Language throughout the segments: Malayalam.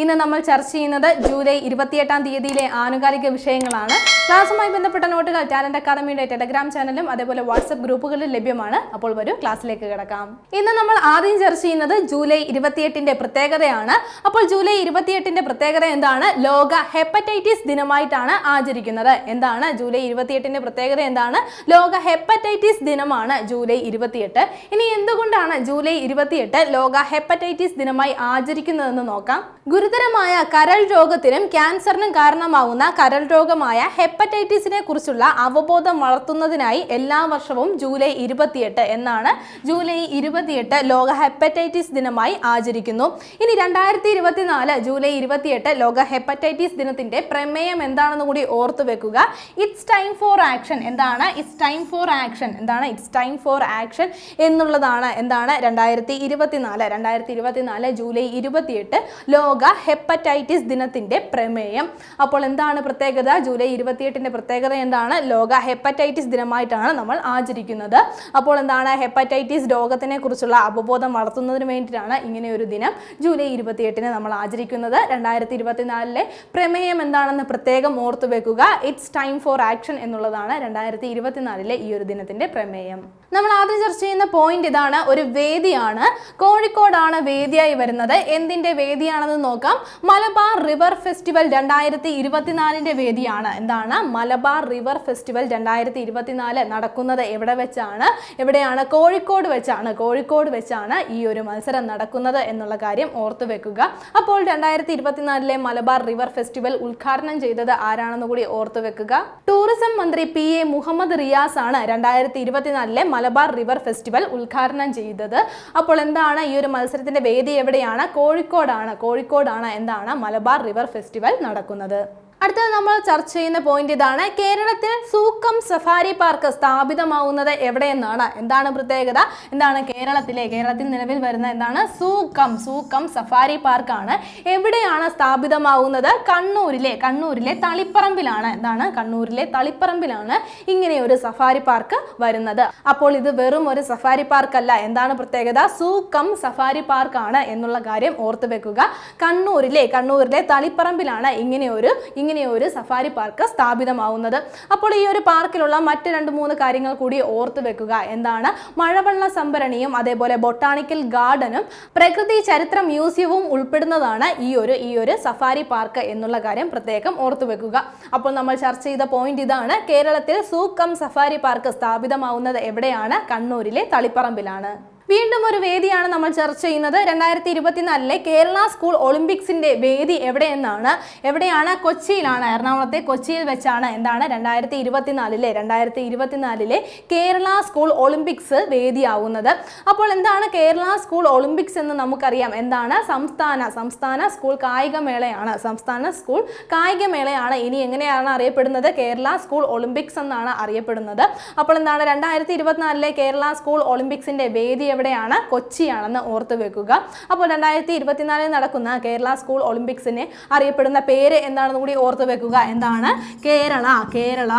ഇന്ന് നമ്മൾ ചർച്ച ചെയ്യുന്നത് ജൂലൈ ഇരുപത്തിയെട്ടാം തീയതിയിലെ ആനുകാലിക വിഷയങ്ങളാണ്. ക്ലാസ്സുമായി ബന്ധപ്പെട്ട നോട്ടുകൾ ടാലന്റ് അക്കാദമിയുടെ ടെലഗ്രാം ചാനലും അതേപോലെ വാട്സ്ആപ്പ് ഗ്രൂപ്പുകളിലും ലഭ്യമാണ്. അപ്പോൾ വരൂ ക്ലാസ്സിലേക്ക് കിടക്കാം. ഇന്ന് നമ്മൾ ആദ്യം ചർച്ച ചെയ്യുന്നത് ജൂലൈ ഇരുപത്തിയെട്ടിന്റെ പ്രത്യേകതയാണ്. അപ്പോൾ ജൂലൈ ഇരുപത്തിയെട്ടിന്റെ പ്രത്യേകത എന്താണ്? ലോക ഹെപ്പറ്റൈറ്റിസ് ദിനമായിട്ടാണ് ആചരിക്കുന്നത്. എന്താണ് ജൂലൈ ഇരുപത്തിയെട്ടിന്റെ പ്രത്യേകത എന്താണ്? ലോക ഹെപ്പറ്റൈറ്റിസ് ദിനമാണ് ജൂലൈ ഇരുപത്തിയെട്ട്. ഇനി എന്തുകൊണ്ടാണ് ജൂലൈ ഇരുപത്തിയെട്ട് ലോക ഹെപ്പറ്റൈറ്റിസ് ദിനമായി ആചരിക്കുന്നതെന്ന് നോക്കാം. ഗുരുതരമായ കരൾ രോഗത്തിനും ക്യാൻസറിനും കാരണമാവുന്ന കരൾ രോഗമായ ഹെപ്പറ്റൈറ്റിസിനെ കുറിച്ചുള്ള അവബോധം വളർത്തുന്നതിനായി എല്ലാ വർഷവും ജൂലൈ ഇരുപത്തിയെട്ട് എന്നാണ് ജൂലൈ ഇരുപത്തിയെട്ട് ലോക ഹെപ്പറ്റൈറ്റിസ് ദിനമായി ആചരിക്കുന്നു. ഇനി രണ്ടായിരത്തി ഇരുപത്തിനാല് ജൂലൈ ഇരുപത്തിയെട്ട് ലോക ഹെപ്പറ്റൈറ്റിസ് ദിനത്തിന്റെ പ്രമേയം എന്താണെന്ന് കൂടി ഓർത്തു വെക്കുക. ഇറ്റ്സ് ടൈം ഫോർ ആക്ഷൻ എന്താണ്? ഇറ്റ്സ് ടൈം ഫോർ ആക്ഷൻ എന്താണ്? ഇറ്റ്സ് ടൈം ഫോർ ആക്ഷൻ എന്നുള്ളതാണ് എന്താണ്? രണ്ടായിരത്തി ഇരുപത്തിനാല് രണ്ടായിരത്തി ഇരുപത്തിനാല് ജൂലൈ ഇരുപത്തിയെട്ട് ലോക ഹെപ്പറ്റൈറ്റിസ് ദിനത്തിന്റെ പ്രമേയം. അപ്പോൾ എന്താണ് പ്രത്യേകത? ജൂലൈ ഇരുപത്തിയെട്ടിന്റെ പ്രത്യേകത എന്താണ്? ലോക ഹെപ്പറ്റൈറ്റിസ് ദിനമായിട്ടാണ് നമ്മൾ ആചരിക്കുന്നത്. അപ്പോൾ എന്താണ് ഹെപ്പറ്റൈറ്റിസ് രോഗത്തിനെ കുറിച്ചുള്ള അവബോധം വളർത്തുന്നതിന് വേണ്ടിയിട്ടാണ് ഇങ്ങനെ ഒരു ദിനം ജൂലൈ ഇരുപത്തിയെട്ടിന് നമ്മൾ ആചരിക്കുന്നത്. രണ്ടായിരത്തി ഇരുപത്തിനാലിലെ പ്രമേയം എന്താണെന്ന് പ്രത്യേകം ഓർത്തു വെക്കുക. ഇറ്റ്സ് ടൈം ഫോർ ആക്ഷൻ എന്നുള്ളതാണ് രണ്ടായിരത്തി ഇരുപത്തിനാലിലെ ഈ ഒരു ദിനത്തിന്റെ പ്രമേയം. നമ്മൾ ആദ്യം ചർച്ച ചെയ്യുന്ന പോയിന്റ് ഇതാണ്. ഒരു വേദിയാണ്. കോഴിക്കോടാണ് വേദിയായി വരുന്നത്. എന്തിന്റെ വേദിയാണെന്ന് മലബാർ റിവർ ഫെസ്റ്റിവൽ രണ്ടായിരത്തി ഇരുപത്തിനാലിന്റെ വേദിയാണ്. എന്താണ്? മലബാർ റിവർ ഫെസ്റ്റിവൽ രണ്ടായിരത്തി ഇരുപത്തിനാല് നടക്കുന്നത് എവിടെ വെച്ചാണ്? എവിടെയാണ്? കോഴിക്കോട് വെച്ചാണ്. കോഴിക്കോട് വെച്ചാണ് ഈ ഒരു മത്സരം നടക്കുന്നത് എന്നുള്ള കാര്യം ഓർത്തു വെക്കുക. അപ്പോൾ രണ്ടായിരത്തി ഇരുപത്തിനാലിലെ മലബാർ റിവർ ഫെസ്റ്റിവൽ ഉദ്ഘാടനം ചെയ്തത് ആരാണെന്ന് കൂടി ഓർത്തു വെക്കുക. ടൂറിസം മന്ത്രി പി എ മുഹമ്മദ് റിയാസ് ആണ് രണ്ടായിരത്തി ഇരുപത്തിനാലിലെ മലബാർ റിവർ ഫെസ്റ്റിവൽ ഉദ്ഘാടനം ചെയ്തത്. അപ്പോൾ എന്താണ്? ഈ ഒരു മത്സരത്തിന്റെ വേദി എവിടെയാണ്? കോഴിക്കോടാണ്. കോഴിക്കോടാണ് എന്താണ് മലബാർ റിവർ ഫെസ്റ്റിവൽ നടക്കുന്നത്. അടുത്തത് നമ്മൾ ചർച്ച ചെയ്യുന്ന പോയിന്റ് ഇതാണ്. കേരളത്തിൽ സൂക്കം സഫാരി പാർക്ക് സ്ഥാപിതമാവുന്നത് എവിടെയെന്നാണ്? എന്താണ് പ്രത്യേകത? എന്താണ് കേരളത്തിലെ കേരളത്തിൽ നിലവിൽ വരുന്ന എന്താണ്? സൂക്കം സൂക്കം സഫാരി പാർക്കാണ്. എവിടെയാണ് സ്ഥാപിതമാവുന്നത്? കണ്ണൂരിലെ കണ്ണൂരിലെ തളിപ്പറമ്പിലാണ്. എന്താണ്? കണ്ണൂരിലെ തളിപ്പറമ്പിലാണ് ഇങ്ങനെ ഒരു സഫാരി പാർക്ക് വരുന്നത്. അപ്പോൾ ഇത് വെറും ഒരു സഫാരി പാർക്കല്ല. എന്താണ് പ്രത്യേകത? സൂക്കം സഫാരി പാർക്കാണ് എന്നുള്ള കാര്യം ഓർത്തു വെക്കുക. കണ്ണൂരിലെ കണ്ണൂരിലെ തളിപ്പറമ്പിലാണ് ഇങ്ങനെ ഒരു ഇങ്ങനെ ഒരു സഫാരി പാർക്ക് സ്ഥാപിതമാവുന്നത്. അപ്പോൾ ഈ ഒരു പാർക്കിലുള്ള മറ്റ് രണ്ട് മൂന്ന് കാര്യങ്ങൾ കൂടി ഓർത്തു വെക്കുക. എന്താണ്? മഴവെള്ള സംഭരണിയും അതേപോലെ ബൊട്ടാണിക്കൽ ഗാർഡനും പ്രകൃതി ചരിത്ര മ്യൂസിയവും ഉൾപ്പെടുന്നതാണ് ഈ ഒരു ഈ ഒരു സഫാരി പാർക്ക് എന്നുള്ള കാര്യം പ്രത്യേകം ഓർത്തു വെക്കുക. അപ്പോൾ നമ്മൾ ചർച്ച ചെയ്ത പോയിന്റ് ഇതാണ്. കേരളത്തിൽ സൂക്കം സഫാരി പാർക്ക് സ്ഥാപിതമാവുന്നത് എവിടെയാണ്? കണ്ണൂരിലെ തളിപ്പറമ്പിലാണ്. വീണ്ടും ഒരു വേദിയാണ് നമ്മൾ ചർച്ച ചെയ്യുന്നത്. രണ്ടായിരത്തി ഇരുപത്തിനാലിലെ കേരള സ്കൂൾ ഒളിമ്പിക്സിന്റെ വേദി എവിടെയെന്നാണ്? എവിടെയാണ്? കൊച്ചിയിലാണ്. എറണാകുളത്തെ കൊച്ചിയിൽ വെച്ചാണ്. എന്താണ്? രണ്ടായിരത്തി ഇരുപത്തിനാലിലെ രണ്ടായിരത്തി ഇരുപത്തിനാലിലെ കേരള സ്കൂൾ ഒളിമ്പിക്സ് വേദിയാവുന്നത്. അപ്പോൾ എന്താണ് കേരള സ്കൂൾ ഒളിമ്പിക്സ് എന്ന് നമുക്കറിയാം. എന്താണ്? സംസ്ഥാന സംസ്ഥാന സ്കൂൾ കായികമേളയാണ്. സംസ്ഥാന സ്കൂൾ കായികമേളയാണ്. ഇനി എങ്ങനെയാണ് അറിയപ്പെടുന്നത്? കേരള സ്കൂൾ ഒളിമ്പിക്സ് എന്നാണ് അറിയപ്പെടുന്നത്. അപ്പോൾ എന്താണ്? രണ്ടായിരത്തി ഇരുപത്തിനാലിലെ കേരള സ്കൂൾ ഒളിമ്പിക്സിന്റെ വേദി എവിടെയാണ്? കൊച്ചിയാണെന്ന് ഓർത്ത് വെക്കുക. അപ്പോൾ രണ്ടായിരത്തി ഇരുപത്തിനാലിൽ നടക്കുന്ന കേരള സ്കൂൾ ഒളിമ്പിക്സിനെ അറിയപ്പെടുന്ന പേര് എന്താണെന്ന് കൂടി ഓർത്ത് വെക്കുക. എന്താണ്? Kerala Kerala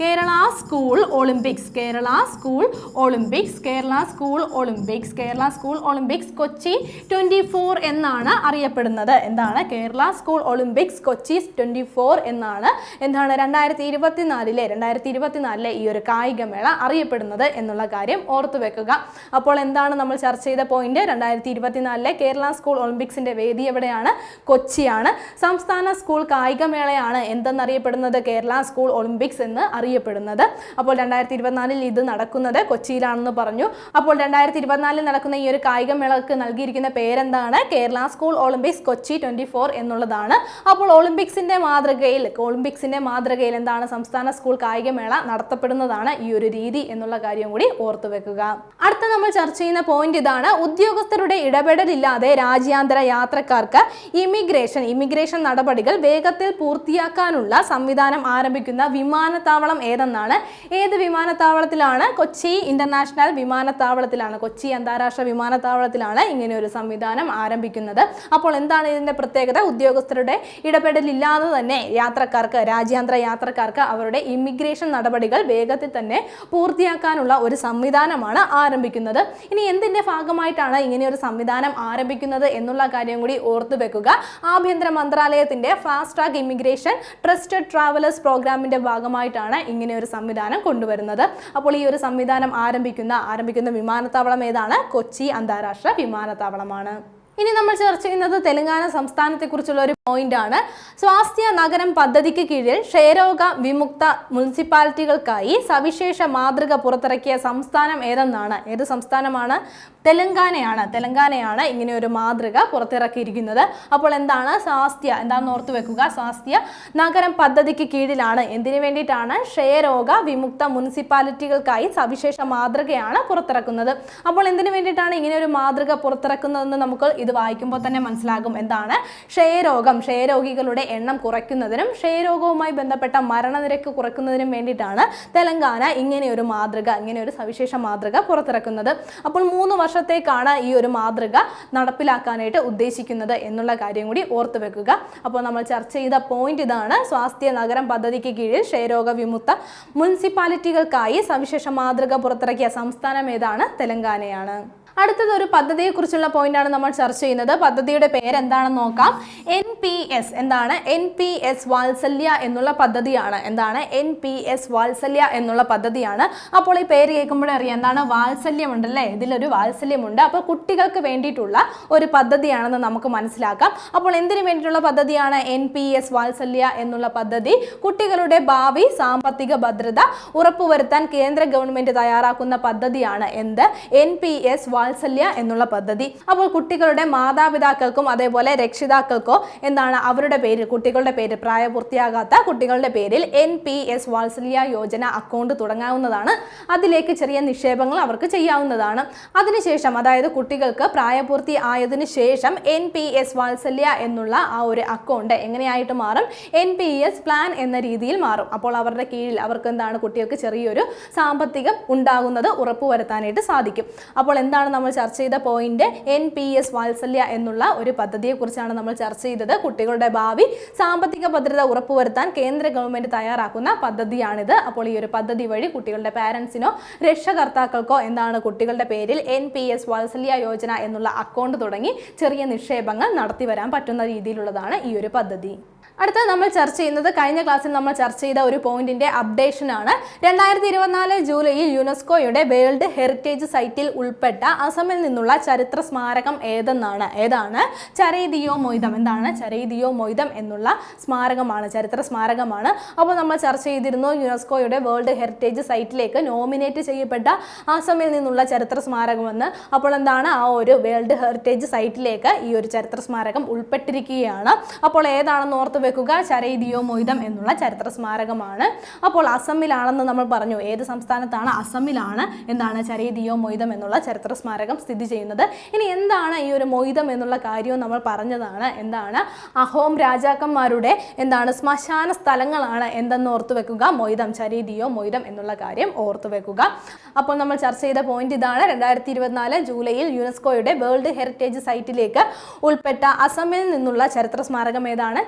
Kerala school Olympics Kerala school Olympics Kerala school Olympics Kerala school Olympics Kochi twenty four എന്നാണ് അറിയപ്പെടുന്നത്. എന്താണ്? Kerala school Olympics Kochi twenty four എന്നാണ് എന്താണ് രണ്ടായിരത്തി ഇരുപത്തിനാലിലെ രണ്ടായിരത്തി ഇരുപത്തിനാലിലെ ഈ ഒരു കായികമേള അറിയപ്പെടുന്നത് എന്നുള്ള കാര്യം ഓർത്തു വെക്കുക. അപ്പോൾ എന്താണ് നമ്മൾ ചർച്ച ചെയ്ത പോയിന്റ്. രണ്ടായിരത്തി ഇരുപത്തിനാലിലെ കേരള സ്കൂൾ ഒളിമ്പിക്സിന്റെ വേദി എവിടെയാണ്? കൊച്ചിയാണ്. സംസ്ഥാന സ്കൂൾ കായികമേളയാണ് എന്തെന്നറിയപ്പെടുന്നത്? കേരള സ്കൂൾ ഒളിമ്പിക്സ് എന്ന് അറിയപ്പെടുന്നത്. അപ്പോൾ രണ്ടായിരത്തി ഇരുപത്തിനാലിൽ ഇത് നടക്കുന്നത് കൊച്ചിയിലാണെന്ന് പറഞ്ഞു. അപ്പോൾ രണ്ടായിരത്തി ഇരുപത്തിനാലിൽ നടക്കുന്ന ഈ ഒരു കായികമേളക്ക് നൽകിയിരിക്കുന്ന പേരെന്താണ്? Kerala school Olympics Kochi twenty four എന്നുള്ളതാണ്. അപ്പോൾ ഒളിമ്പിക്സിന്റെ മാതൃകയിൽ ഒളിമ്പിക്സിന്റെ മാതൃകയിൽ എന്താണ് സംസ്ഥാന സ്കൂൾ കായികമേള നടത്തപ്പെടുന്നതാണ് ഈ ഒരു രീതി എന്നുള്ള കാര്യം കൂടി ഓർത്തു വെക്കുക അടുത്ത നമ്മൾ ചർച്ച ചെയ്യുന്ന പോയിന്റ് ഇതാണ്. ഉദ്യോഗസ്ഥരുടെ ഇടപെടലില്ലാതെ രാജ്യാന്തര യാത്രക്കാർക്ക് ഇമിഗ്രേഷൻ ഇമിഗ്രേഷൻ നടപടികൾ വേഗത്തിൽ പൂർത്തിയാക്കാനുള്ള സംവിധാനം ആരംഭിക്കുന്ന വിമാനത്താവളം ഏതെന്നാണ്? ഏത് വിമാനത്താവളത്തിലാണ്? കൊച്ചി ഇന്റർനാഷണൽ വിമാനത്താവളത്തിലാണ്. കൊച്ചി അന്താരാഷ്ട്ര വിമാനത്താവളത്തിലാണ് ഇങ്ങനെ ഒരു സംവിധാനം ആരംഭിക്കുന്നത്. അപ്പോൾ എന്താണ് ഇതിന്റെ പ്രത്യേകത? ഉദ്യോഗസ്ഥരുടെ ഇടപെടലില്ലാതെ തന്നെ യാത്രക്കാർക്ക് രാജ്യാന്തര യാത്രക്കാർക്ക് അവരുടെ ഇമിഗ്രേഷൻ നടപടികൾ വേഗത്തിൽ തന്നെ പൂർത്തിയാക്കാനുള്ള ഒരു സംവിധാനമാണ് ആരംഭിക്കുന്നത്. ഇനി എന്തിന്റെ ഭാഗമായിട്ടാണ് ഇങ്ങനെ ഒരു സംവിധാനം ആരംഭിക്കുന്നത് എന്നുള്ള കാര്യം കൂടി ഓർത്തു വെക്കുക. ആഭ്യന്തര മന്ത്രാലയത്തിന്റെ fast track immigration trusted travellers പ്രോഗ്രാമിന്റെ ഭാഗമായിട്ടാണ് ഇങ്ങനെ ഒരു സംവിധാനം കൊണ്ടുവരുന്നത്. അപ്പോൾ ഈ ഒരു സംവിധാനം ആരംഭിക്കുന്ന ആരംഭിക്കുന്ന വിമാനത്താവളം ഏതാണ്? കൊച്ചി അന്താരാഷ്ട്ര വിമാനത്താവളമാണ്. ഇനി നമ്മൾ ചർച്ച ചെയ്യുന്നത് തെലങ്കാന സംസ്ഥാനത്തെക്കുറിച്ചുള്ള ഒരു പോയിന്റ് ആണ് സ്വാസ്ഥ്യ നഗരം പദ്ധതിക്ക് കീഴിൽ ക്ഷയരോഗ വിമുക്ത മുനിസിപ്പാലിറ്റികൾക്കായി സവിശേഷ മാതൃക പുറത്തിറക്കിയ സംസ്ഥാനം ഏതെന്നാണ്? ഏത് സംസ്ഥാനമാണ്? തെലങ്കാനയാണ്. തെലങ്കാനയാണ് ഇങ്ങനെ ഒരു മാതൃക പുറത്തിറക്കിയിരിക്കുന്നത്. അപ്പോൾ എന്താണ് സ്വാസ്ഥ്യ എന്താണെന്ന് ഓർത്തു വെക്കുക. സ്വാസ്ഥ്യ നഗരം പദ്ധതിക്ക് കീഴിലാണ്. എന്തിനു വേണ്ടിയിട്ടാണ്? ക്ഷയരോഗ വിമുക്ത മുനിസിപ്പാലിറ്റികൾക്കായി സവിശേഷ മാതൃകയാണ് പുറത്തിറക്കുന്നത്. അപ്പോൾ എന്തിനു വേണ്ടിയിട്ടാണ് ഇങ്ങനെ ഒരു മാതൃക പുറത്തിറക്കുന്നതെന്ന് നമുക്ക് ഇത് വായിക്കുമ്പോൾ തന്നെ മനസ്സിലാകും. എന്താണ്? ക്ഷയരോഗം. ക്ഷയരോഗികളുടെ എണ്ണം കുറയ്ക്കുന്നതിനും ക്ഷയരോഗവുമായി ബന്ധപ്പെട്ട മരണനിരക്ക് കുറയ്ക്കുന്നതിനും വേണ്ടിയിട്ടാണ് തെലങ്കാന ഇങ്ങനെ ഒരു മാതൃക ഇങ്ങനെ ഒരു സവിശേഷ മാതൃക പുറത്തിറക്കുന്നത്. അപ്പോൾ മൂന്ന് വർഷത്തേക്കാണ് ഈ ഒരു മാതൃക നടപ്പിലാക്കാനായിട്ട് ഉദ്ദേശിക്കുന്നത് എന്നുള്ള കാര്യം കൂടി ഓർത്തു വെക്കുക. അപ്പോൾ നമ്മൾ ചർച്ച ചെയ്ത പോയിന്റ് ഇതാണ്. സ്വാസ്ഥ്യ നഗരം പദ്ധതിക്ക് കീഴിൽ ക്ഷയരോഗ വിമുക്ത മുനിസിപ്പാലിറ്റികൾക്കായി സവിശേഷ മാതൃക പുറത്തിറക്കിയ സംസ്ഥാനം ഏതാണ്? തെലങ്കാനയാണ്. അടുത്തത് ഒരു പദ്ധതിയെക്കുറിച്ചുള്ള പോയിന്റാണ് നമ്മൾ ചർച്ച ചെയ്യുന്നത്. പദ്ധതിയുടെ പേരെന്താണെന്ന് നോക്കാം. എൻ പി എസ് എന്താണ്? എൻ പി എസ് വാത്സല്യ എന്നുള്ള പദ്ധതിയാണ്. എന്താണ്? എൻ പി എസ് വാത്സല്യ എന്നുള്ള പദ്ധതിയാണ്. അപ്പോൾ ഈ പേര് കേൾക്കുമ്പോഴേ അറിയാം എന്താണ്? വാത്സല്യമുണ്ടല്ലേ? ഇതിലൊരു വാത്സല്യമുണ്ട്. അപ്പോൾ കുട്ടികൾക്ക് വേണ്ടിയിട്ടുള്ള ഒരു പദ്ധതിയാണെന്ന് നമുക്ക് മനസ്സിലാക്കാം. അപ്പോൾ എന്തിനു വേണ്ടിയിട്ടുള്ള പദ്ധതിയാണ് എൻ പി എസ് വാത്സല്യ എന്നുള്ള പദ്ധതി? കുട്ടികളുടെ ഭാവി സാമ്പത്തിക ഭദ്രത ഉറപ്പുവരുത്താൻ കേന്ദ്ര ഗവൺമെന്റ് തയ്യാറാക്കുന്ന പദ്ധതിയാണ് എന്ത്? എൻ പി എസ് വാത്സല്യ എന്നുള്ള പദ്ധതി. അപ്പോൾ കുട്ടികളുടെ മാതാപിതാക്കൾക്കും അതേപോലെ രക്ഷിതാക്കൾക്കോ എന്താണ് അവരുടെ പേരിൽ കുട്ടികളുടെ പേര് പ്രായപൂർത്തിയാകാത്ത കുട്ടികളുടെ പേരിൽ എൻ പി എസ് വാത്സല്യ യോജന അക്കൗണ്ട് തുടങ്ങാവുന്നതാണ്. അതിലേക്ക് ചെറിയ നിക്ഷേപങ്ങൾ അവർക്ക് ചെയ്യാവുന്നതാണ്. അതിനുശേഷം അതായത് കുട്ടികൾക്ക് പ്രായപൂർത്തി ആയതിനു ശേഷം എൻ പി എസ് വാത്സല്യ എന്നുള്ള ആ ഒരു അക്കൗണ്ട് എങ്ങനെയായിട്ട് മാറും? എൻ പി എസ് പ്ലാൻ എന്ന രീതിയിൽ മാറും. അപ്പോൾ അവരുടെ കീഴിൽ അവർക്ക് എന്താണ് കുട്ടികൾക്ക് ചെറിയൊരു സാമ്പത്തികം ഉണ്ടാകുന്നത് ഉറപ്പുവരുത്താനായിട്ട് സാധിക്കും. അപ്പോൾ എന്താണ് നമ്മൾ ചർച്ച ചെയ്ത point N P S Vatsalya എന്നുള്ള ഒരു പദ്ധതിയെക്കുറിച്ചാണ് നമ്മൾ ചർച്ച ചെയ്തത്. കുട്ടികളുടെ ഭാവി സാമ്പത്തിക ഭദ്രത ഉറപ്പുവരുത്താൻ കേന്ദ്ര ഗവൺമെന്റ് തയ്യാറാക്കുന്ന പദ്ധതിയാണിത്. അപ്പോൾ ഈ ഒരു പദ്ധതി വഴി കുട്ടികളുടെ പാരൻസിനോ രക്ഷകർത്താക്കൾക്കോ എന്താണ് കുട്ടികളുടെ പേരിൽ എൻ പി എസ് വാത്സല്യ യോജന എന്നുള്ള അക്കൗണ്ട് തുടങ്ങി ചെറിയ നിക്ഷേപങ്ങൾ നടത്തി വരാൻ പറ്റുന്ന രീതിയിലുള്ളതാണ് ഈ ഒരു പദ്ധതി. അടുത്ത നമ്മൾ ചർച്ച ചെയ്യുന്നത് കഴിഞ്ഞ ക്ലാസ്സിൽ നമ്മൾ ചർച്ച ചെയ്ത ഒരു പോയിന്റിന്റെ അപ്ഡേഷൻ ആണ് രണ്ടായിരത്തി ഇരുപത്തിനാല് ജൂലൈയിൽ യുനെസ്കോയുടെ വേൾഡ് ഹെറിറ്റേജ് സൈറ്റിൽ ഉൾപ്പെട്ട അസമിൽ നിന്നുള്ള ചരിത്ര സ്മാരകം ഏതെന്നാണ്? ഏതാണ്? ചരൈദിയോ മൊയ്തം. എന്താണ് ചരൈദിയോ മൊയ്തം എന്നുള്ള സ്മാരകമാണ് ചരിത്ര സ്മാരകമാണ്. അപ്പോൾ നമ്മൾ ചർച്ച ചെയ്തിരുന്നു യുനെസ്കോയുടെ വേൾഡ് ഹെറിറ്റേജ് സൈറ്റിലേക്ക് നോമിനേറ്റ് ചെയ്യപ്പെട്ട അസമിൽ നിന്നുള്ള ചരിത്ര സ്മാരകമെന്ന്. അപ്പോൾ എന്താണ് ആ ഒരു വേൾഡ് ഹെറിറ്റേജ് സൈറ്റിലേക്ക് ഈ ഒരു ചരിത്ര സ്മാരകം ഉൾപ്പെട്ടിരിക്കുകയാണ്. അപ്പോൾ ഏതാണെന്ന് ഓർത്ത് വെക്കുക ചരൈദിയോ മൊയ്തം എന്നുള്ള ചരിത്ര സ്മാരകമാണ്. അപ്പോൾ അസമിലാണെന്ന് നമ്മൾ പറഞ്ഞു. ഏത് സംസ്ഥാനത്താണ് അസമിലാണ് എന്താണ് ചരൈദിയോ മൊയ്തം എന്നുള്ള ചരിത്ര സ്മാരകം സ്ഥിതി ചെയ്യുന്നത്? ഇനി എന്താണ് ഈ ഒരു മൊയ്തം എന്നുള്ള കാര്യവും നമ്മൾ പറഞ്ഞതാണ്? എന്താണ് അഹോം രാജാക്കന്മാരുടെ എന്താണ് ശ്മശാന സ്ഥലങ്ങളാണ് എന്തെന്ന് ഓർത്തു വെക്കുക? മൊയ്തം ചരീതിയോ മൊയ്തം എന്നുള്ള കാര്യം ഓർത്തു വെക്കുക. അപ്പോൾ നമ്മൾ ചർച്ച ചെയ്ത പോയിന്റ് ഇതാണ്. രണ്ടായിരത്തി ഇരുപത്തിനാല് ജൂലൈയിൽ യുനെസ്കോയുടെ വേൾഡ് ഹെറിറ്റേജ് സൈറ്റിലേക്ക് ഉൾപ്പെട്ട അസമിൽ നിന്നുള്ള ചരിത്ര സ്മാരകം ഏതാണ്?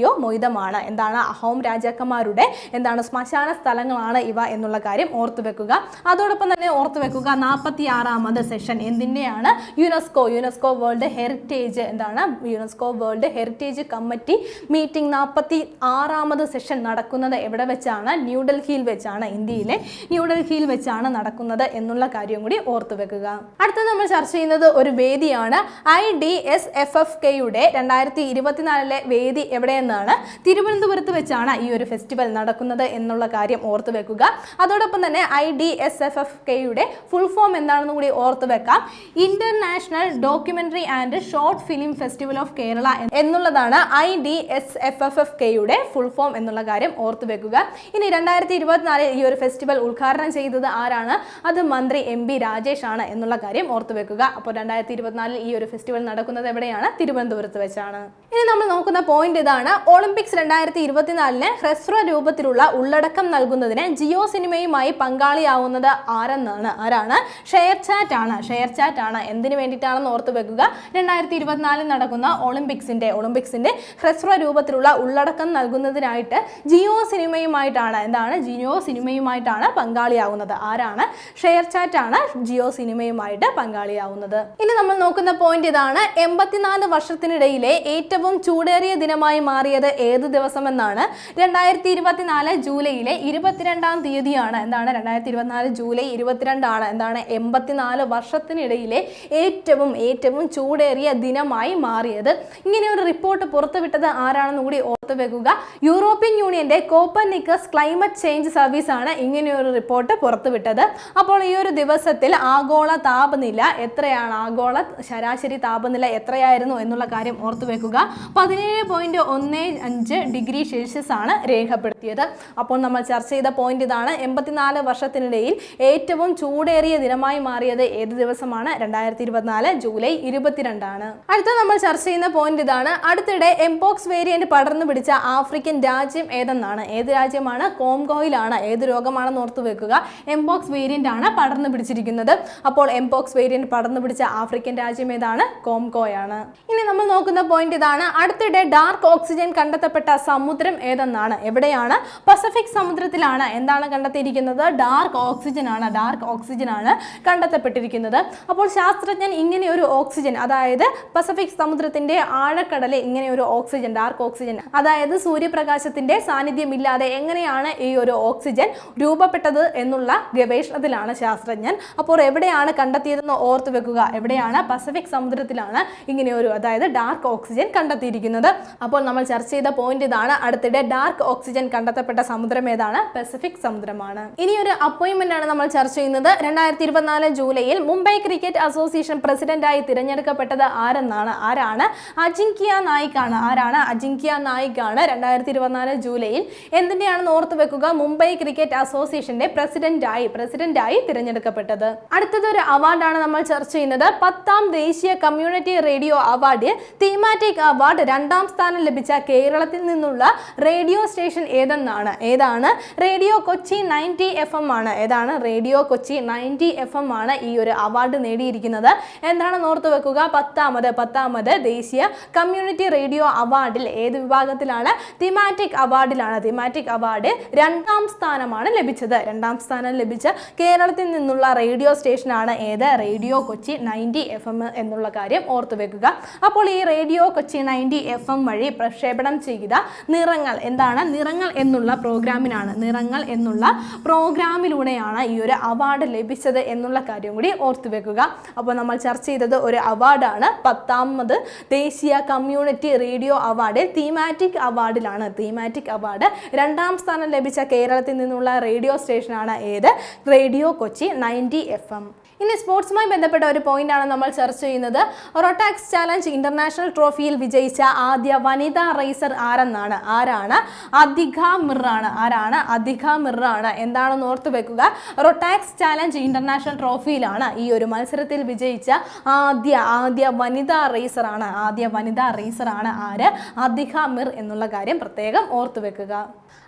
ചരീദിയോ മൊയ്തമാണ് എന്താണ് അഹോം രാജാക്കന്മാരുടെ എന്താണ് ശ്മശാന സ്ഥലങ്ങളാണ് ഇവ എന്നുള്ള കാര്യം ഓർത്തു വെക്കുക. അതോടൊപ്പം തന്നെ ഓർത്തു വെക്കുക നാൽപ്പത്തി ആറാമത് സെഷൻ എന്തിന്റെയാണ് യുനെസ്കോ യുനെസ്കോ വേൾഡ് ഹെറിറ്റേജ് എന്താണ്? UNESCO world heritage committee meeting നാൽപ്പത്തി ആറാമത് സെഷൻ നടക്കുന്നത് എവിടെ വെച്ചാണ്? ന്യൂഡൽഹിയിൽ വെച്ചാണ് ഇന്ത്യയിലെ ന്യൂഡൽഹിയിൽ വെച്ചാണ് നടക്കുന്നത് എന്നുള്ള കാര്യം കൂടി ഓർത്തു വെക്കുക. അടുത്തത് നമ്മൾ ചർച്ച ചെയ്യുന്നത് ഒരു വേദിയാണ്. I D S F F കെയുടെ രണ്ടായിരത്തി ഇരുപത്തിനാലിലെ വേദി എവിടെയെന്നാണ്? എന്നാണ് തിരുവനന്തപുരത്ത് വെച്ചാണ് ഈ ഒരു ഫെസ്റ്റിവൽ നടക്കുന്നത് എന്നുള്ള കാര്യം ഓർത്തു വെക്കുക. അതോടൊപ്പം തന്നെ I D S F F കെയുടെ ഫുൾ ഫോം എന്താണെന്ന് കൂടി ഓർത്തു വെക്കാം. International documentary and short film festival of Kerala എന്നുള്ളതാണ് I D S F F F കെയുടെ ഫുൾ ഫോം എന്നുള്ള കാര്യം ഓർത്തു വെക്കുക. ഇനി രണ്ടായിരത്തി ഇരുപത്തിനാലിൽ ഈ ഒരു ഫെസ്റ്റിവൽ ഉദ്ഘാടനം ചെയ്തത് ആരാണ്? അത് മന്ത്രി എം ബി രാജേഷ് ആണ് എന്നുള്ള കാര്യം ഓർത്തു വെക്കുക. അപ്പോൾ രണ്ടായിരത്തി ഇരുപത്തിനാലിൽ ഈ ഒരു ഫെസ്റ്റിവൽ നടക്കുന്നത് എവിടെയാണ്? തിരുവനന്തപുരത്ത് വെച്ചാണ്. ഇനി നമ്മൾ നോക്കുന്ന പോയിന്റ് ഇതാണ്. ഒളിമ്പിക്സ് രണ്ടായിരത്തി ഇരുപത്തിനാലിന് ഹ്രസ്വ രൂപത്തിലുള്ള ഉള്ളടക്കം നൽകുന്നതിന് ജിയോ സിനിമയുമായി പങ്കാളിയാവുന്നത് ആരെന്നാണ്? ആരാണ്? ഷെയർ ചാറ്റ് ആണ്. ഷെയർ ചാറ്റ് ആണ്. എന്തിനു വേണ്ടിയിട്ടാണെന്ന് ഓർത്ത് വെക്കുക. രണ്ടായിരത്തി ഇരുപത്തിനാലിൽ നടക്കുന്ന ഒളിമ്പിക്സിന്റെ ഒളിമ്പിക്സിന്റെ ഹ്രസ്വ രൂപത്തിലുള്ള ഉള്ളടക്കം നൽകുന്നതിനായിട്ട് ജിയോ സിനിമയുമായിട്ടാണ് എന്താണ്? ജിയോ സിനിമയുമായിട്ടാണ് പങ്കാളിയാവുന്നത്. ആരാണ്? ഷെയർ ചാറ്റ് ആണ് ജിയോ സിനിമയുമായിട്ട് പങ്കാളിയാവുന്നത്. ഇനി നമ്മൾ നോക്കുന്ന പോയിന്റ് ഇതാണ്. എൺപത്തിനാല് വർഷത്തിനിടയിലെ ഏറ്റവും ചൂടേറിയ ദിനമായി മാറിയത് ഏത് ദിവസമെന്നാണ് രണ്ടായിരത്തി ഇരുപത്തിനാല് ജൂലൈയിലെ ഇരുപത്തിരണ്ടാം തീയതിയാണ്. എന്താണ് രണ്ടായിരത്തി ഇരുപത്തിനാല് ജൂലൈ ഇരുപത്തിരണ്ടാണ്. എന്താണ് എൺപത്തിനാല് വർഷത്തിനിടയിലെ ഏറ്റവും ഏറ്റവും ചൂടേറിയ ദിനമായി മാറിയത്? ഇങ്ങനെ ഒരു റിപ്പോർട്ട് പുറത്തുവിട്ടത് ആരാണെന്ന് കൂടി ഓർത്തു വെക്കുക. യൂറോപ്യൻ യൂണിയന്റെ കോപ്പർനിക്കസ് ക്ലൈമറ്റ് ചേഞ്ച് സർവീസ് ആണ് ഇങ്ങനെ ഒരു റിപ്പോർട്ട് പുറത്തുവിട്ടത്. അപ്പോൾ ഈ ഒരു ദിവസത്തിൽ ആഗോള താപനില എത്രയാണ്? ആഗോള ശരാശരി താപനില എത്രയായിരുന്നു എന്നുള്ള കാര്യം ഓർത്തു വെക്കുക. പതിനേഴ് പോയിന്റ് ഒന്ന് അഞ്ച് ഡിഗ്രി സെൽഷ്യസ് ആണ് രേഖപ്പെടുത്തിയത്. അപ്പോൾ നമ്മൾ ചർച്ച ചെയ്ത പോയിന്റ് ഇതാണ്. എൺപത്തിനാല് വർഷത്തിനിടയിൽ ഏറ്റവും ചൂടേറിയ ദിനമായി മാറിയത് ഏത് ദിവസമാണ്? രണ്ടായിരത്തി ഇരുപത്തിനാല് ജൂലൈ ഇരുപത്തിരണ്ടാണ്. അടുത്ത നമ്മൾ ചർച്ച ചെയ്യുന്ന പോയിന്റ് ഇതാണ്. അടുത്തിടെ എംപോക്സ് വേരിയന്റ് പടർന്നു ആഫ്രിക്കൻ രാജ്യം ഏതെന്നാണ്? ഏത് രാജ്യമാണ്? കോംഗോയിലാണ്. ഏത് രോഗമാണെന്ന് ഓർത്ത് വെക്കുക. എംപോക്സ് വേരിയന്റ് ആണ് പടർന്നു പിടിച്ചിരിക്കുന്നത്. അപ്പോൾ എംപോക്സ് വേരിയന്റ് പടർന്നു പിടിച്ച ആഫ്രിക്കൻ രാജ്യം ഏതാണ്? കോംഗോയാണ്. ഇനി നമ്മൾ നോക്കുന്ന പോയിന്റ് ഇതാണ്. അടുത്തിടെ ഡാർക്ക് ഓക്സിജൻ കണ്ടെത്തപ്പെട്ട സമുദ്രം ഏതെന്നാണ്? എവിടെയാണ്? പസഫിക് സമുദ്രത്തിലാണ്. എന്താണ് കണ്ടെത്തിയിരിക്കുന്നത്? ഡാർക്ക് ഓക്സിജൻ ആണ്. ഡാർക്ക് ഓക്സിജൻ ആണ് കണ്ടെത്തപ്പെട്ടിരിക്കുന്നത്. അപ്പോൾ ശാസ്ത്രജ്ഞൻ ഇങ്ങനെ ഒരു ഓക്സിജൻ അതായത് പസഫിക് സമുദ്രത്തിന്റെ ആഴക്കടലിൽ ഇങ്ങനെ ഒരു ഓക്സിജൻ ഡാർക്ക് ഓക്സിജൻ അതായത് സൂര്യപ്രകാശത്തിന്റെ സാന്നിധ്യമില്ലാതെ എങ്ങനെയാണ് ഈ ഒരു ഓക്സിജൻ രൂപപ്പെട്ടത് എന്നുള്ള ഗവേഷണത്തിലാണ് ശാസ്ത്രജ്ഞൻ. അപ്പോൾ എവിടെയാണ് കണ്ടെത്തിയതെന്ന് ഓർത്തു വെക്കുക. എവിടെയാണ് പസഫിക് സമുദ്രത്തിലാണ് ഇങ്ങനെ ഒരു അതായത് ഡാർക്ക് ഓക്സിജൻ കണ്ടെത്തിയിരിക്കുന്നത്. അപ്പോൾ നമ്മൾ ചർച്ച ചെയ്ത പോയിന്റ് ഇതാണ്. അടുത്തിടെ ഡാർക്ക് ഓക്സിജൻ കണ്ടെത്തപ്പെട്ട സമുദ്രം ഏതാണ്? പസഫിക് സമുദ്രമാണ്. ഇനി ഒരു അപ്പോയിന്റ്മെന്റ് ആണ് നമ്മൾ ചർച്ച ചെയ്യുന്നത്. രണ്ടായിരത്തി ഇരുപത്തിനാല് ജൂലൈയിൽ മുംബൈ ക്രിക്കറ്റ് അസോസിയേഷൻ പ്രസിഡന്റായി തിരഞ്ഞെടുക്കപ്പെട്ടത് ആരെന്നാണ്? ആരാണ്? അജിങ്കിയ നായിക് ആണ് ആരാണ്? അജിങ്കിയ നായിക് ആണ് രണ്ടായിരത്തി ഇരുപത്തിനാല് ജൂലൈയിൽ. എന്തിന്റെയാണെന്ന് ഓർത്തു വെക്കുക മുംബൈ ക്രിക്കറ്റ് അസോസിയേഷന്റെ പ്രസിഡന്റായി പ്രസിഡന്റായി തിരഞ്ഞെടുക്കപ്പെട്ടത്. അടുത്തത് ഒരു അവാർഡാണ് നമ്മൾ ചർച്ച ചെയ്യുന്നത്. പത്താം ദേശീയ community radio award thematic award രണ്ടാം സ്ഥാനം ലഭിച്ച കേരളത്തിൽ നിന്നുള്ള റേഡിയോ സ്റ്റേഷൻ ഏതെന്നാണ്? ഏതാണ്? Radio Kochi ninety F M ആണ്. ഏതാണ്? Radio Kochi ninety F M ആണ് ഈ ഒരു അവാർഡ് നേടിയിരിക്കുന്നത്. എന്താണെന്ന് ഓർത്തു വെക്കുക പത്താമത് പത്താമത് ദേശീയ കമ്മ്യൂണിറ്റി റേഡിയോ അവാർഡിൽ ഏത് വിഭാഗത്തിലാണ് തിമാറ്റിക് അവാർഡിലാണ് തിമാറ്റിക് അവാർഡ് രണ്ടാം സ്ഥാനമാണ് ലഭിച്ചത്. രണ്ടാം സ്ഥാനം ലഭിച്ച കേരളത്തിൽ നിന്നുള്ള റേഡിയോ സ്റ്റേഷനാണ് ഏത്? Radio Kochi ninety F M എന്നുള്ള കാര്യം ഓർത്തു വെക്കുക. അപ്പോൾ ഈ radio Kochi ninety F M വഴി പ്രക്ഷേപണം ചെയ്ത നിറങ്ങൾ എന്താണ്? നിറങ്ങൾ എന്നുള്ള പ്രോഗ്രാമിനാണ്. നിറങ്ങൾ എന്നുള്ള പ്രോഗ്രാമിലൂടെയാണ് ഈ ഒരു അവാർഡ് ലഭിച്ചത് എന്നുള്ള കാര്യം കൂടി ഓർത്തു വെക്കുക. അപ്പോൾ നമ്മൾ ചർച്ച ചെയ്തത് ഒരു അവാർഡാണ് പത്താമത് ദേശീയ കമ്മ്യൂണിറ്റി റേഡിയോ അവാർഡ് തീമാറ്റിക് അവാർഡിലാണ് തീമാറ്റിക് അവാർഡ് രണ്ടാം സ്ഥാനം ലഭിച്ച കേരളത്തിൽ നിന്നുള്ള റേഡിയോ സ്റ്റേഷനാണ് ഏത്? Radio Kochi ninety F M ഇനി സ്പോർട്സുമായി ബന്ധപ്പെട്ട ഒരു പോയിന്റ് ആണ് നമ്മൾ ചർച്ച ചെയ്യുന്നത്. റൊട്ടാക്സ് ചാലഞ്ച് ഇന്റർനാഷണൽ ട്രോഫിയിൽ വിജയിച്ച ആദ്യ വനിതാ റേസർ ആരെന്നാണ്? ആരാണ്? അധിക മിറാണ്. ആരാണ്? അധിക മിറാണ്. എന്താണെന്ന് ഓർത്തു വെക്കുക. റൊട്ടാക്സ് ചാലഞ്ച് ഇന്റർനാഷണൽ ട്രോഫിയിലാണ് ഈ ഒരു മത്സരത്തിൽ വിജയിച്ച ആദ്യ ആദ്യ വനിതാ റേസറാണ് ആദ്യ വനിതാ റേസറാണ് ആര്? അധിക മിർ എന്നുള്ള കാര്യം പ്രത്യേകം ഓർത്തു വെക്കുക.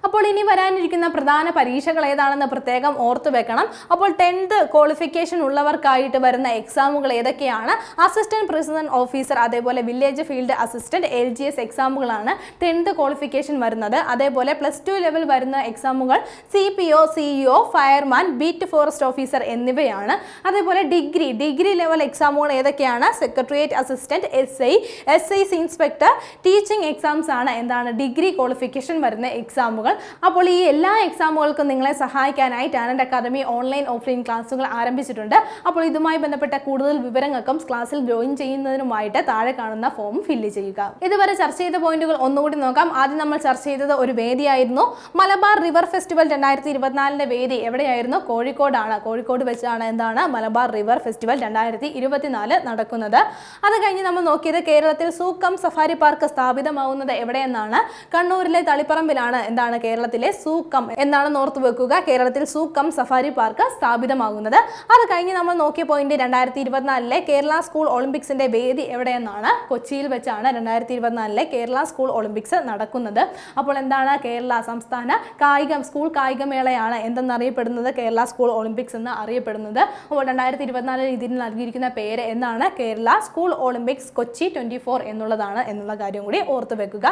അപ്പോൾ ഇനി വരാനിരിക്കുന്ന പ്രധാന പരീക്ഷകൾ ഏതാണെന്ന് പ്രത്യേകം ഓർത്തു വെക്കണം. അപ്പോൾ ടെൻത്ത് ക്വാളിഫിക്കേഷൻ ഉള്ളവർക്കായിട്ട് വരുന്ന എക്സാമുകൾ ഏതൊക്കെയാണ്? അസിസ്റ്റന്റ് പ്രസിഡന്റ് ഓഫീസർ അതേപോലെ village field assistant L G S എക്സാമുകളാണ് tenth qualification വരുന്നത്. അതേപോലെ പ്ലസ് ടു ലെവൽ വരുന്ന എക്സാമുകൾ C P O CEO fireman beat forest officer എന്നിവയാണ്. അതേപോലെ ഡിഗ്രി ഡിഗ്രി ലെവൽ എക്സാമുകൾ ഏതൊക്കെയാണ്? Secretariat assistant S I S I inspector teaching exams ആണ്. എന്താണ്? ഡിഗ്രി ക്വാളിഫിക്കേഷൻ വരുന്ന എക്സാമുകൾ. അപ്പോൾ ഈ എല്ലാ എക്സാമുകൾക്കും നിങ്ങളെ സഹായിക്കാനായി ടാലന്റ് അക്കാദമി ഓൺലൈൻ ഓഫ്ലൈൻ ക്ലാസ്സുകൾ ആരംഭിച്ചിട്ടുണ്ട്. അപ്പോൾ ഇതുമായി ബന്ധപ്പെട്ട കൂടുതൽ വിവരങ്ങൾക്കും ക്ലാസ്സിൽ ജോയിൻ ചെയ്യുന്നതിനുമായിട്ട് താഴെ കാണുന്ന ഫോം ഫില്ല് ചെയ്യുക. ഇതുവരെ ചർച്ച ചെയ്ത പോയിന്റുകൾ ഒന്നുകൂടി നോക്കാം. ആദ്യം നമ്മൾ ചർച്ച ചെയ്തത് ഒരു വേദിയായിരുന്നു. മലബാർ റിവർ ഫെസ്റ്റിവൽ രണ്ടായിരത്തി ഇരുപത്തിനാലിന്റെ വേദി എവിടെയായിരുന്നു? കോഴിക്കോടാണ്. കോഴിക്കോട് വെച്ചാണ് എന്താണ് മലബാർ റിവർ ഫെസ്റ്റിവൽ രണ്ടായിരത്തി ഇരുപത്തിനാല് നടക്കുന്നത്. അത് കഴിഞ്ഞ് നമ്മൾ നോക്കിയത് കേരളത്തിൽ സൂക്കം സഫാരി പാർക്ക് സ്ഥാപിതമാവുന്നത് എവിടെയെന്നാണ്. കണ്ണൂരിലെ തളിപ്പറമ്പിലാണ് എന്താണ് കേരളത്തിലെ സൂക്കം എന്നാണ് ഓർത്തു വെക്കുക. കേരളത്തിൽ സൂക്കം സഫാരി പാർക്ക് സ്ഥാപിതമാകുന്നത്. അത് കഴിഞ്ഞ് നമ്മൾ നോക്കിയ പോയിന്റ് രണ്ടായിരത്തി ഇരുപത്തിനാലിലെ കേരള സ്കൂൾ ഒളിമ്പിക്സിന്റെ വേദി എവിടെയെന്നാണ്? കൊച്ചിയിൽ വെച്ചാണ് രണ്ടായിരത്തി ഇരുപത്തിനാലിലെ കേരള സ്കൂൾ ഒളിമ്പിക്സ് നടക്കുന്നത്. അപ്പോൾ എന്താണ് കേരള സംസ്ഥാന കായിക സ്കൂൾ കായികമേളയാണ് എന്തെന്നറിയപ്പെടുന്നത്? കേരള സ്കൂൾ ഒളിമ്പിക്സ് എന്ന് അറിയപ്പെടുന്നത്. അപ്പോൾ രണ്ടായിരത്തി ഇരുപത്തിനാലിൽ ഇതിന് നൽകിയിരിക്കുന്ന പേര് എന്നാണ് Kerala school Olympics Kochi twenty four എന്നുള്ളതാണ് എന്നുള്ള കാര്യം കൂടി ഓർത്തു വെക്കുക.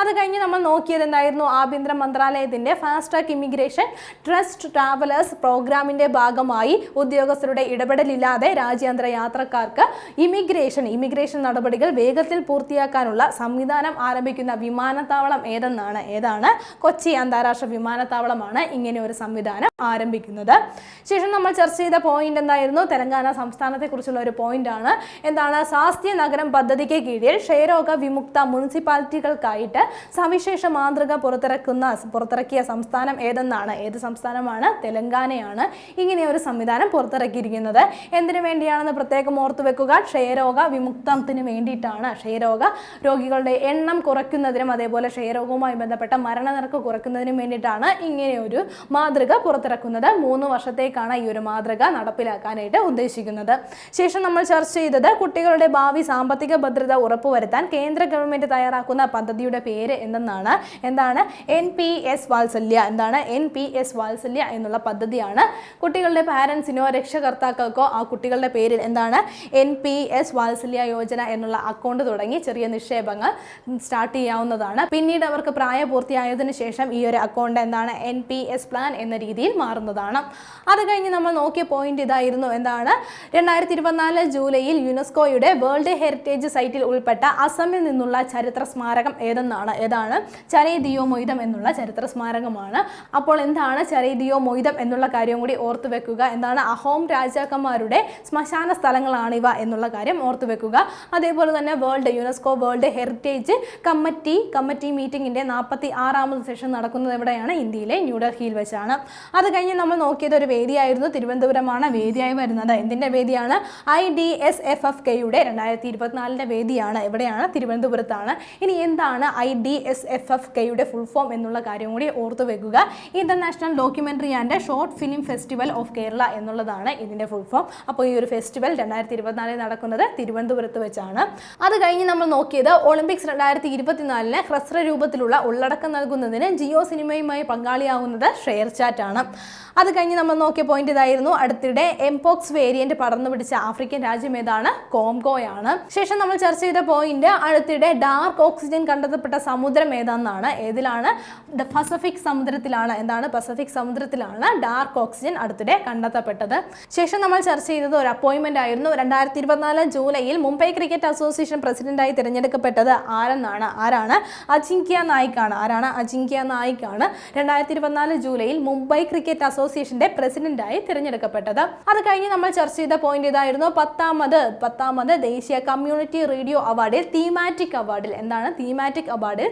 അത് കഴിഞ്ഞ് നമ്മൾ നോക്കിയത് എന്തായിരുന്നു? ആഭ്യന്തര മന്ത്രാലയത്തിന്റെ fast track immigration trust travellers പ്രോഗ്രാമിന്റെ ഭാഗമായി ഉദ്യോഗസ്ഥരുടെ ഇടപെടലില്ലാതെ രാജ്യാന്തര യാത്രക്കാർക്ക് ഇമിഗ്രേഷൻ ഇമിഗ്രേഷൻ നടപടികൾ വേഗത്തിൽ പൂർത്തിയാക്കാനുള്ള സംവിധാനം ആരംഭിക്കുന്ന വിമാനത്താവളം ഏതെന്നാണ്? ഏതാണ്? കൊച്ചി അന്താരാഷ്ട്ര വിമാനത്താവളമാണ് ഇങ്ങനെ ഒരു സംവിധാനം ആരംഭിക്കുന്നത്. ശേഷം നമ്മൾ ചർച്ച ചെയ്ത പോയിന്റ് എന്തായിരുന്നു? തെലങ്കാന സംസ്ഥാനത്തെ കുറിച്ചുള്ള ഒരു പോയിന്റ് ആണ്. എന്താണ്? സാസ്ത്യ നഗരം പദ്ധതിക്ക് കീഴിൽ ക്ഷയരോഗ വിമുക്ത മുനിസിപ്പാലിറ്റികൾക്കായിട്ട് സവിശേഷ മാതൃക പുറത്തിറക്കുന്ന പുറത്തിറക്കിയ സംസ്ഥാനം ഏതെന്നാണ്? ഏത് സംസ്ഥാനമാണ്? തെലങ്കാനയാണ്. ഇങ്ങനെ ഒരു സംവിധാനം പുറത്തിറക്കിയിരിക്കുന്നത്. എന്തിനു വേണ്ടിയാണെന്ന് പ്രത്യേകം ഓർത്തു വെക്കുക. ക്ഷയരോഗ വിമുക്തത്തിന് വേണ്ടിയിട്ടാണ് ക്ഷയരോഗ രോഗികളുടെ എണ്ണം കുറയ്ക്കുന്നതിനും അതേപോലെ ക്ഷയരോഗവുമായി ബന്ധപ്പെട്ട മരണനിരക്ക് കുറയ്ക്കുന്നതിനും വേണ്ടിയിട്ടാണ് ഇങ്ങനെ ഒരു മാതൃക പുറത്തിറക്കുന്നത്. മൂന്ന് വർഷത്തേക്കാണ് ഈ ഒരു മാതൃക നടപ്പിലാക്കാനായിട്ട് ഉദ്ദേശിക്കുന്നത്. ശേഷം നമ്മൾ ചർച്ച ചെയ്തത് കുട്ടികളുടെ ഭാവി സാമ്പത്തിക ഭദ്രത ഉറപ്പുവരുത്താൻ കേന്ദ്ര ഗവൺമെന്റ് തയ്യാറാക്കുന്ന പദ്ധതിയുടെ പേര് എന്തെന്നാണ്? എന്താണ്? എൻ പി എസ് വാത്സല്യ എന്താണ്? എൻ പി എസ് വാത്സല്യ എന്നുള്ള പദ്ധതിയാണ്. കുട്ടികളുടെ പാരൻസിനോ രക്ഷകർത്താക്കൾക്കോ ആ കുട്ടികളുടെ പേരിൽ എന്താണ്? എൻ പി എസ് വാത്സല്യ യോജന എന്നുള്ള അക്കൗണ്ട് തുടങ്ങി ചെറിയ നിക്ഷേപങ്ങൾ സ്റ്റാർട്ട് ചെയ്യാവുന്നതാണ്. പിന്നീട് അവർക്ക് പ്രായപൂർത്തിയായതിനു ശേഷം ഈ ഒരു അക്കൗണ്ട് എന്താണ്? എൻ പി എസ് പ്ലാൻ എന്ന രീതിയിൽ മാറുന്നതാണ്. അത് കഴിഞ്ഞ് നമ്മൾ നോക്കിയ പോയിന്റ് ഇതായിരുന്നു എന്താണ്? രണ്ടായിരത്തി ഇരുപത്തിനാല് ജൂലൈയിൽ യുനെസ്കോയുടെ വേൾഡ് ഹെറിറ്റേജ് സൈറ്റിൽ ഉൾപ്പെട്ട അസമിൽ നിന്നുള്ള ചരിത്ര സ്മാരകം ഏതെന്നാണ്? ഏതാണ്? ചരേ ദിയോ മൊയ്തം എന്നുള്ള ചരിത്ര സ്മാരകമാണ്. അപ്പോൾ എന്താണ് ചരീതിയോ മൊയ്തം എന്നുള്ള കാര്യം കൂടി ഓർത്തു വെക്കുക. എന്താണ് അഹോം രാജാക്കന്മാരുടെ ശ്മശാന സ്ഥലങ്ങളാണിവ എന്നുള്ള കാര്യം ഓർത്തു വെക്കുക. അതേപോലെ തന്നെ world UNESCO world heritage committee committee മീറ്റിംഗിന്റെ നാൽപ്പത്തി ആറാമത് സെഷൻ നടക്കുന്നത് എവിടെയാണ്? ഇന്ത്യയിലെ ന്യൂഡൽഹിയിൽ വെച്ചാണ്. അത് കഴിഞ്ഞ് നമ്മൾ നോക്കിയത് ഒരു വേദിയായിരുന്നു തിരുവനന്തപുരമാണ് വേദിയായി വരുന്നത്. എന്തിന്റെ വേദിയാണ്? I D S F F കെയുടെ രണ്ടായിരത്തി ഇരുപത്തിനാലിന്റെ വേദിയാണ്. എവിടെയാണ്? തിരുവനന്തപുരത്താണ്. ഇനി എന്താണ് I D S F F കെയുടെ ഫുൾ ഫോം എന്നുള്ള കാര്യം കൂടി ഓർത്തു വെക്കുക. International documentary and short film festival of Kerala എന്നുള്ളതാണ് ഇതിന്റെ ഫുൾ ഫോം അപ്പോൾ ഈ ഒരു ഫെസ്റ്റിവൽ രണ്ടായിരത്തി ഇരുപത്തിനാലിൽ നടക്കുന്നത് തിരുവനന്തപുരത്ത് വെച്ചാണ്. അത് കഴിഞ്ഞ് നമ്മൾ നോക്കിയത് ഒളിമ്പിക്സ് രണ്ടായിരത്തി ഇരുപത്തിനാലിന് ഹ്രസ്വ രൂപത്തിലുള്ള ഉള്ളടക്കം നൽകുന്നതിന് ജിയോ സിനിമയുമായി പങ്കാളിയാവുന്നത് ഷെയർ ചാറ്റ് ആണ്. അത് കഴിഞ്ഞ് നമ്മൾ നോക്കിയ പോയിന്റ് ഇതായിരുന്നു. അടുത്തിടെ എംപോക്സ് വേരിയന്റ് പടർന്നു പിടിച്ച ആഫ്രിക്കൻ രാജ്യം ഏതാണ്? കോംഗോയാണ്. ശേഷം നമ്മൾ ചർച്ച ചെയ്ത പോയിന്റ് അടുത്തിടെ ഡാർക്ക് ഓക്സിജൻ കണ്ടെത്തപ്പെട്ട സമുദ്രം ഏതാണെന്നാണ്. ഏതിലാണ്? പസഫിക് സമുദ്രത്തിലാണ് എന്താണ്? പസഫിക് സമുദ്രത്തിലാണ് ഡാർക്ക് ഓക്സിജൻ അടുത്തിടെ കണ്ടെത്തപ്പെട്ടത്. ശേഷം നമ്മൾ ചർച്ച ചെയ്തത് ഒരു അപ്പോയിൻമെന്റ് ആയിരുന്നു. രണ്ടായിരത്തി ഇരുപത്തിനാല് ജൂലൈയിൽ മുംബൈ ക്രിക്കറ്റ് അസോസിയേഷൻ പ്രസിഡന്റായി തിരഞ്ഞെടുക്കപ്പെട്ടത് ആരെന്നാണ്? ആരാണ്? അജിങ്ക്യ നായിക്കാണ്. ആരാണ്? അജിങ്ക്യ നായിക്കാണ് രണ്ടായിരത്തി ഇരുപത്തിനാല് ജൂലൈയിൽ മുംബൈ ക്രിക്കറ്റ് അസോസിയേഷന്റെ പ്രസിഡന്റായി തിരഞ്ഞെടുക്കപ്പെട്ടത്. അത് കഴിഞ്ഞ് നമ്മൾ ചർച്ച ചെയ്ത പോയിന്റ് ഇതായിരുന്നു പത്താമത്. പത്താമത് ദേശീയ കമ്മ്യൂണിറ്റി റേഡിയോ അവാർഡിൽ തീമാറ്റിക് അവാർഡിൽ എന്താണ്? തീമാറ്റിക് അവാർഡിൽ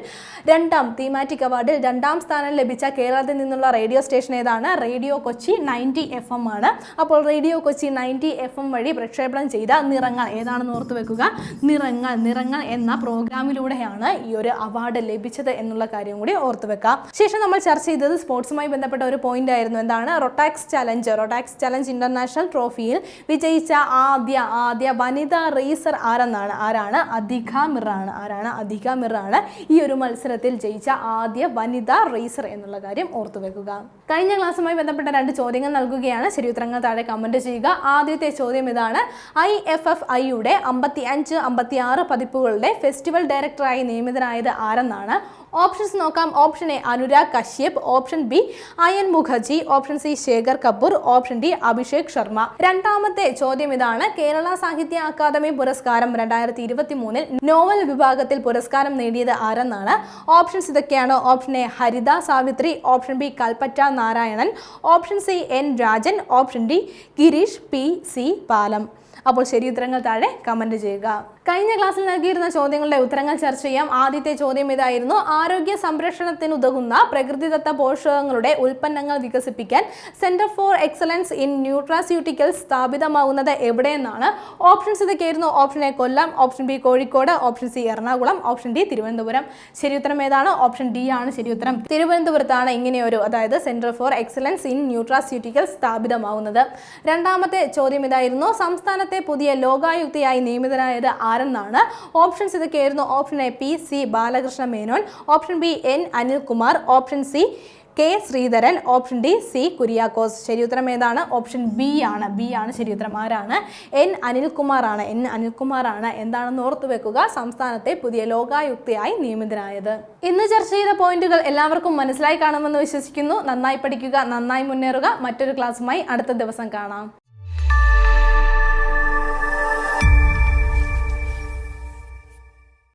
രണ്ടാം തീമാറ്റിക് അവാർഡിൽ രണ്ടാം സ്ഥാനം ലഭിച്ച കേരളത്തിൽ നിന്നുള്ള റേഡിയോ സ്റ്റേഷൻ ഏതാണ്? Radio Kochi ninety F M ആണ്. അപ്പോൾ radio Kochi ninety F M വഴി പ്രക്ഷേപണം ചെയ്ത നിറങ്ങൾ ഏതാണെന്ന് ഓർത്ത് വെക്കുക. നിറങ്ങൾ നിറങ്ങൾ എന്ന പ്രോഗ്രാമിലൂടെയാണ് ഈ ഒരു അവാർഡ് ലഭിച്ചത് എന്നുള്ള കാര്യം കൂടി ഓർത്ത് വെക്കാം. ശേഷം നമ്മൾ ചർച്ച ചെയ്തത് സ്പോർട്സുമായി ബന്ധപ്പെട്ട ഒരു പോയിന്റ് ആയിരുന്നു. എന്താണ്? Rotax challenge. Rotax challenge international ട്രോഫിയിൽ വിജയിച്ച ആദ്യ ആദ്യ വനിതാ റേസർ ആരെന്നാണ്? ആരാണ്? അധിക മിറാണ്. ആരാണ്? അധിക മിറാണ് ഈ ഒരു മത്സരത്തിൽ ജയിച്ച ആദ്യ വനിതാ റേസർ എന്നുള്ള കാര്യം ഓർത്തു വെക്കുക. കഴിഞ്ഞ ക്ലാസ്സുമായി ബന്ധപ്പെട്ട രണ്ട് ചോദ്യങ്ങൾ നൽകുകയാണ്. ശരി ഉത്തരങ്ങൾ താഴെ കമന്റ് ചെയ്യുക. ആദ്യത്തെ ചോദ്യം ഇതാണ്. ഐ എഫ് എഫ് ഐയുടെ അമ്പത്തി അഞ്ച് അമ്പത്തി ആറ് പതിപ്പുകളുടെ ഫെസ്റ്റിവൽ ഡയറക്ടറായി നിയമിതനായത് ആരെന്നാണ്? ഓപ്ഷൻസ് നോക്കാം. Option A Anurag Kashyap. Option B Ayan Mukerji. Option C Shekhar Kapur. Option D Abhishek Sharma. രണ്ടാമത്തെ ചോദ്യം ഇതാണ്. കേരള സാഹിത്യ അക്കാദമി പുരസ്കാരം രണ്ടായിരത്തി ഇരുപത്തി മൂന്നിൽ നോവൽ വിഭാഗത്തിൽ പുരസ്കാരം നേടിയത് ആരെന്നാണ്? ഓപ്ഷൻസ് ഇതൊക്കെയാണ്. Option A Haritha Savithri. Option B Kalpetta Narayanan. Option C N Rajan. Option D Girish P C Palam അപ്പോൾ ശരി ഉത്തരങ്ങൾ താഴെ കമന്റ് ചെയ്യുക. കഴിഞ്ഞ ക്ലാസ്സിൽ നൽകിയിരുന്ന ചോദ്യങ്ങളുടെ ഉത്തരങ്ങൾ ചർച്ച ചെയ്യാം. ആദ്യത്തെ ചോദ്യം ഇതായിരുന്നു. ആരോഗ്യ സംരക്ഷണത്തിന് ഉതകുന്ന പ്രകൃതിദത്ത പോഷകങ്ങളുടെ ഉൽപ്പന്നങ്ങൾ വികസിപ്പിക്കാൻ centre for excellence in nutraceuticals സ്ഥാപിതമാകുന്നത് എവിടെയെന്നാണ്? ഓപ്ഷൻസ് ഇതൊക്കെയായിരുന്നു. Option A Kollam option B Kozhikode option C Ernakulam option D Thiruvananthapuram. ശരി ഉത്തരം ഏതാണ്? ഓപ്ഷൻ ഡി ആണ് ശരി ഉത്തരം. തിരുവനന്തപുരത്താണ് ഇങ്ങനെയൊരു അതായത് centre for excellence in nutraceuticals സ്ഥാപിതമാവുന്നത്. രണ്ടാമത്തെ ചോദ്യം ഇതായിരുന്നു. സംസ്ഥാനത്തെ പുതിയ ലോകായുക്തയായി നിയമിതനായത് ആരെന്നാണ്? ഓപ്ഷൻസ് ഇതൊക്കെയായിരുന്നു option A P C Balakrishna Menon. Option B N Anilkumar. Option C K Sreedharan. Option D C Kuriakose. ശരിയുത്തരം ഏതാണ്? ഓപ്ഷൻ ബി ആണ്. ബി ആണ് ശരിയുത്തരം. ആരാണ്? എൻ അനിൽകുമാർ ആണ് എൻ അനിൽകുമാർ ആണ് എന്താണെന്ന് ഓർത്തു വെക്കുക. സംസ്ഥാനത്തെ പുതിയ ലോകായുക്തയായി നിയമിതനായത്. ഇന്ന് ചർച്ച ചെയ്ത പോയിന്റുകൾ എല്ലാവർക്കും മനസ്സിലായി കാണുമെന്ന് വിശ്വസിക്കുന്നു. നന്നായി പഠിക്കുക നന്നായി മുന്നേറുക. മറ്റൊരു ക്ലാസ്സുമായി അടുത്ത ദിവസം കാണാം.